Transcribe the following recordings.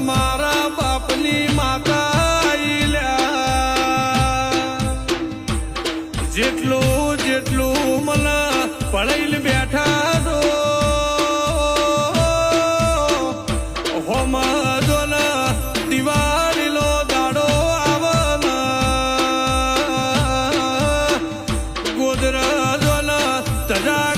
મારા બાપની માતા જેટલું જેટલું મને પડાઈને બેઠા દો. હોમાં દિવાળીનો દાડો આવના. ગોદરા જોલા તજા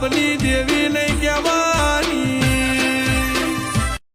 બાપની દેવી નહીં કહેવાય.